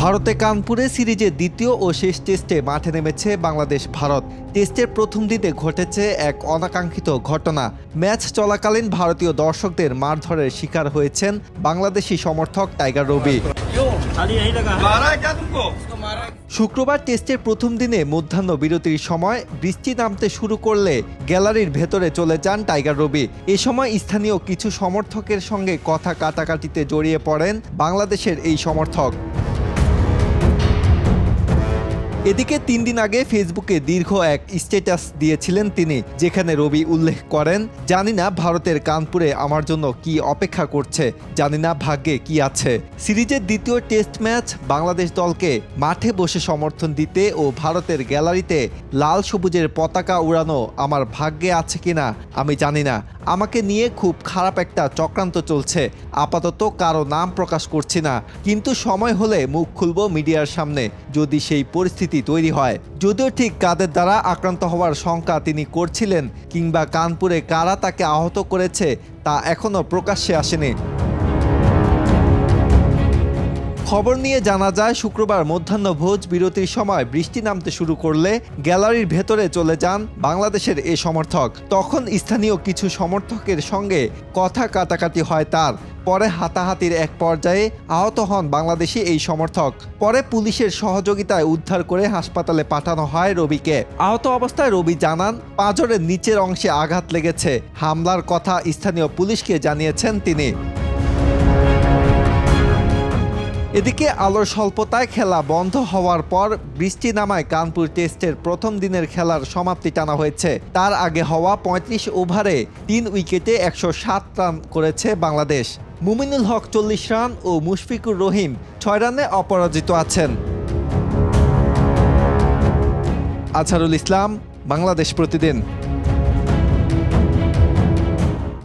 ভারতে কানপুরে সিরিজের দ্বিতীয় ও শেষ টেস্টে মাঠে নেমেছে বাংলাদেশ, ভারত। টেস্টের প্রথম দিনে ঘটেছে এক অনাকাঙ্ক্ষিত ঘটনা। ম্যাচ চলাকালীন ভারতীয় দর্শকদের মারধরের শিকার হয়েছেন বাংলাদেশি সমর্থক টাইগার রবি। শুক্রবার টেস্টের প্রথম দিনে মধ্যাহ্ন বিরতির সময় বৃষ্টি নামতে শুরু করলে গ্যালারির ভেতরে চলে যান টাইগার রবি। এ সময় স্থানীয় কিছু সমর্থকের সঙ্গে কথা কাটাকাটিতে জড়িয়ে পড়েন বাংলাদেশের এই সমর্থক। এদিকে তিন দিন আগে ফেসবুকে দীর্ঘ এক স্ট্যাটাস দিয়েছিলেন তিনি, যেখানে রবি উল্লেখ করেন, জানি না ভারতের কানপুরে আমার জন্য কি অপেক্ষা করছে, জানি না ভাগ্যে কি আছে। সিরিজের দ্বিতীয় টেস্ট ম্যাচ বাংলাদেশ দলকে মাঠে বসে সমর্থন দিতে ও ভারতের গ্যালারিতে লাল সবুজের পতাকা উড়ানো আমার ভাগ্যে আছে কিনা, আমি জানি না। আমাকে নিয়ে খুব খারাপ একটা চক্রান্ত চলছে। আপাতত কারও নাম প্রকাশ করছি না। কিন্তু সময় হলে মুখ খুলব মিডিয়ার সামনে, যদি সেই পরিস্থিতি তৈরি হয়। যদিও ঠিক কাদের দ্বারা আক্রান্ত হওয়ার শঙ্কা তিনি করছিলেন, কিংবা কানপুরে কারা তাকে আহত করেছে, তা এখনও প্রকাশ্যে আসেনি। খবর নিয়ে জানা যায়, শুক্রবার মধ্যাহ্ন ভোজ বিরতির সময় বৃষ্টি নামতে শুরু করলে গ্যালারির ভেতরে চলে যান বাংলাদেশের এ সমর্থক। তখন স্থানীয় কিছু সমর্থকের সঙ্গে কথা কাটাকাটি হয় তার। পরে হাতাহাতির এক পর্যায়ে আহত হন বাংলাদেশি এই সমর্থক। পরে পুলিশের সহযোগিতায় উদ্ধার করে হাসপাতালে পাঠানো হয় রবিকে। আহত অবস্থায় রবি জানান, পাঁজরের নিচের অংশে আঘাত লেগেছে। হামলার কথা স্থানীয় পুলিশকে জানিয়েছেন তিনি। এদিকে আলোর স্বল্পতায় খেলা বন্ধ হওয়ার পর বৃষ্টি নামায় কানপুর টেস্টের প্রথম দিনের খেলার সমাপ্তি টানা হয়েছে। তার আগে হওয়া ৩৫ ওভারে তিন উইকেটে একশো সাত রান করেছে বাংলাদেশ। মুমিনুল হক চল্লিশ রান ও মুশফিকুর রহিম ছয় রানে অপরাজিত আছেন। আছারুল ইসলাম, বাংলাদেশ প্রতিদিন।